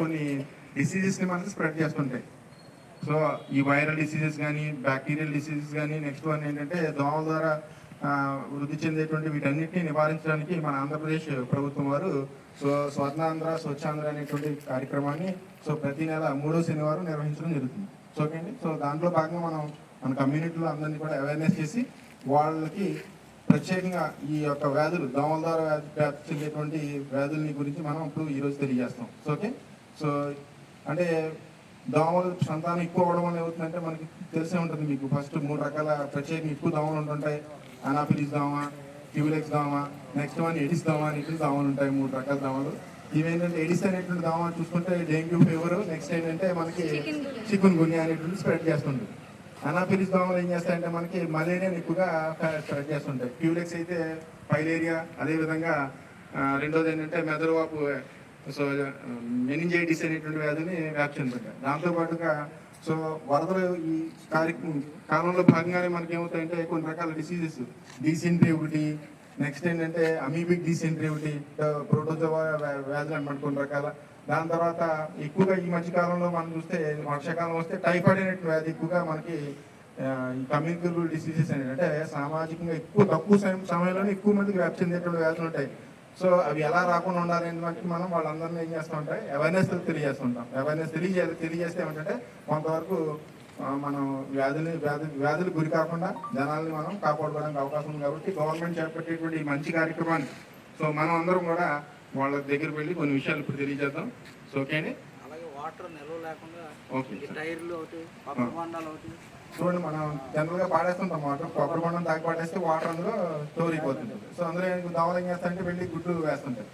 కొన్ని డిసీజెస్ని మనకి స్ప్రెడ్ చేస్తుంటాయి. సో ఈ వైరల్ డిసీజెస్ కానీ బ్యాక్టీరియల్ డిసీజెస్ కానీ నెక్స్ట్ వన్ ఏంటంటే దోమల ద్వారా వృద్ధి చెందేటువంటి వీటన్నిటిని నివారించడానికి మన ఆంధ్రప్రదేశ్ ప్రభుత్వం వారు సో స్వర్ణాంధ్ర స్వచ్ఛాంధ్ర అనేటువంటి కార్యక్రమాన్ని సో ప్రతి నెల మూడో శనివారం నిర్వహించడం జరుగుతుంది. సో ఓకే అండి. సో దాంట్లో భాగంగా మనం మన కమ్యూనిటీలో అందరినీ కూడా అవేర్నెస్ చేసి వాళ్ళకి ప్రత్యేకంగా ఈ యొక్క వ్యాధులు దోమల ద్వారా వ్యాధి వ్యాప్తి చెందేటువంటి వ్యాధుల్ని గురించి మనం ఇప్పుడు ఈరోజు తెలియజేస్తాం. సో ఓకే సో అంటే దోమలు సంతానం ఎక్కువ అవడం వల్ల ఏమవుతుందంటే మనకి తెలిసే ఉంటుంది మీకు. ఫస్ట్ మూడు రకాల ప్రత్యేకంగా ఎక్కువ దోమలు ఉంటుంటాయి. అనాఫిలిస్ దోమ క్యూలెక్స్ దోమ నెక్స్ట్ వన్ ఎడిస్ దోమ అని ఇటు దోమలు ఉంటాయి మూడు రకాల దోమలు ఇవేంటంటే ఎడిస్ అనేటువంటి దోమ చూసుకుంటే డెంగ్యూ ఫీవర్ నెక్స్ట్ ఏంటంటే మనకి చికున్ గున్యా అనేటువంటి స్ప్రెడ్ చేస్తుంది అనాఫిలిస్ దోమలు ఏం చేస్తాయంటే మనకి మలేరియాని ఎక్కువగా స్ప్రెడ్ చేస్తుంటాయి. క్యూలెక్స్ అయితే పైలేరియా అదేవిధంగా రెండోది ఏంటంటే మెదడువాపు సో మెనింజైటిస్ అనేటువంటి వ్యాధిని వ్యాప్తి చెందుతుంటాయి దాంతో పాటుగా సో వరదలు ఈ కార్యక్రమం కాలంలో భాగంగానే మనకి ఏమవుతాయంటే కొన్ని రకాల డిసీజెస్ డీసెంట్రీ ఒకటి నెక్స్ట్ ఏంటంటే అమీబిక్ డీసెంట్రీ ఒకటి ప్రోటోజోవా వ్యాధులు అనమాట కొన్ని రకాల. దాని తర్వాత ఎక్కువగా ఈ మధ్య కాలంలో మనం చూస్తే వర్షాకాలం వస్తే టైఫాయిడ్ అనేటువంటి వ్యాధి ఎక్కువగా మనకి ఈ కమ్యూనికబుల్ డిసీజెస్ అంటే సామాజికంగా ఎక్కువ తక్కువ సమయం- సమయంలోనే ఎక్కువ మందికి వ్యాప్తి చెందేటువంటి వ్యాధులు ఉంటాయి. సో అవి ఎలా రాకుండా ఉండాలి అని మనం వాళ్ళందరినీ ఏం చేస్తూ ఉంటాయి అవేర్నెస్ తెలియజేస్తుంటాం. అవేర్నెస్ తెలియజే తెలియజేస్తే ఏమిటంటే కొంతవరకు మనం వ్యాధులు వ్యాధి వ్యాధులు గురి కాకుండా జనాల్ని మనం కాపాడుకోవడానికి అవకాశం ఉంది కాబట్టి గవర్నమెంట్ చేపట్టేటువంటి ఈ మంచి కార్యక్రమాన్ని సో మనం అందరం కూడా వాళ్ళ దగ్గరికి వెళ్ళి కొన్ని విషయాలు ఇప్పుడు తెలియజేద్దాం. సో ఓకే వాటర్ నిల్వ లేకుండా ఓకే ఈ టైర్లు ఒకటి పప్పు బండాలు ఒకటి. చూడండి మనం జనరల్గా పాడేస్తుంటాం వాటర్ కొబ్బరి బొండం తాగి పాడేస్తే వాటర్ అందులో స్టోర్ అయిపోతుంది సో అందులో ఏం చేస్తాయంటే వెళ్ళి గుడ్లు వేస్తుంటాయి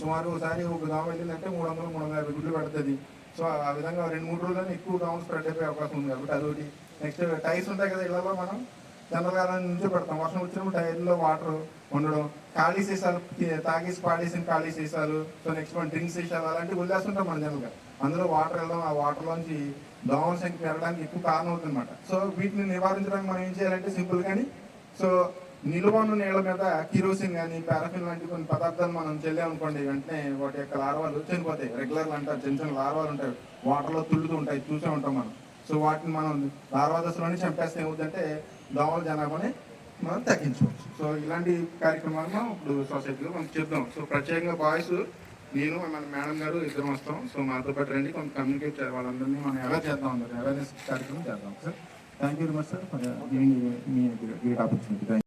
సుమారు ఒకసారి ఒక దోమ వెళ్ళిందంటే మూడు వందలు మూడు వందల యాభై గుడ్లు పెడుతుంది. సో ఆ విధంగా రెండు మూడు రోజుల్లో ఎక్కువ దోమలు స్ప్రెడ్ అయిపోయే అవకాశం ఉంది కాబట్టి అదొకటి. నెక్స్ట్ టైర్స్ ఉంటాయి కదా ఇళ్ళలో మనం జనరల్గా అలా నుంచో పెడతాం. వర్షం వచ్చినప్పుడు టైర్లో వాటర్ ఉండడం ఖాళీ సీసాలు తాగేసి పాడేసిన ఖాళీ సీసాలు సో నెక్స్ట్ మన డ్రింక్ సీసాలు అలాంటివి వదిలేస్తుంటాం మనం జనరల్గా అందులో వాటర్ వెళ్ళడం ఆ వాటర్లోంచి దోమల సంఖ్య పెరగడానికి ఎక్కువ కారణం అవుతుంది అనమాట సో వీటిని నివారించడానికి మనం ఏం చేయాలంటే సింపుల్ కానీ సో నిల్వ ఉన్న నీళ్ళ మీద కిరోసిన్ కానీ పారాఫిన్ లాంటి కొన్ని పదార్థాలు మనం చెల్లామనుకోండి వెంటనే వాటి యొక్క లార్వాలు చనిపోతాయి. రెగ్యులర్ అంటారు చిన్న చిన్న లార్వాలు ఉంటాయి. వాటర్లో తుళ్ళుతూ ఉంటాయి చూసే ఉంటాం మనం. సో వాటిని మనం లార్వా దశలోనే చంపేస్తే ఏమవుతుందంటే దోమల జనాభాని మనం తగ్గించవచ్చు. సో ఇలాంటి కార్యక్రమాలు మనం ఇప్పుడు సొసైటీలో మనం చెప్దాం సో ప్రత్యేకంగా బాయ్స్ నేను మన మేడం గారు ఇద్దరం వస్తాం. సో మాతో పాటు రండి. కొంత కమ్యూనికేట్ చేయాలి. వాళ్ళందరినీ మనం ఎలా చేద్దాం అందరు అవేర్నెస్ కార్యక్రమం చేద్దాం. Sir? Thank you very much sir for giving me great opportunity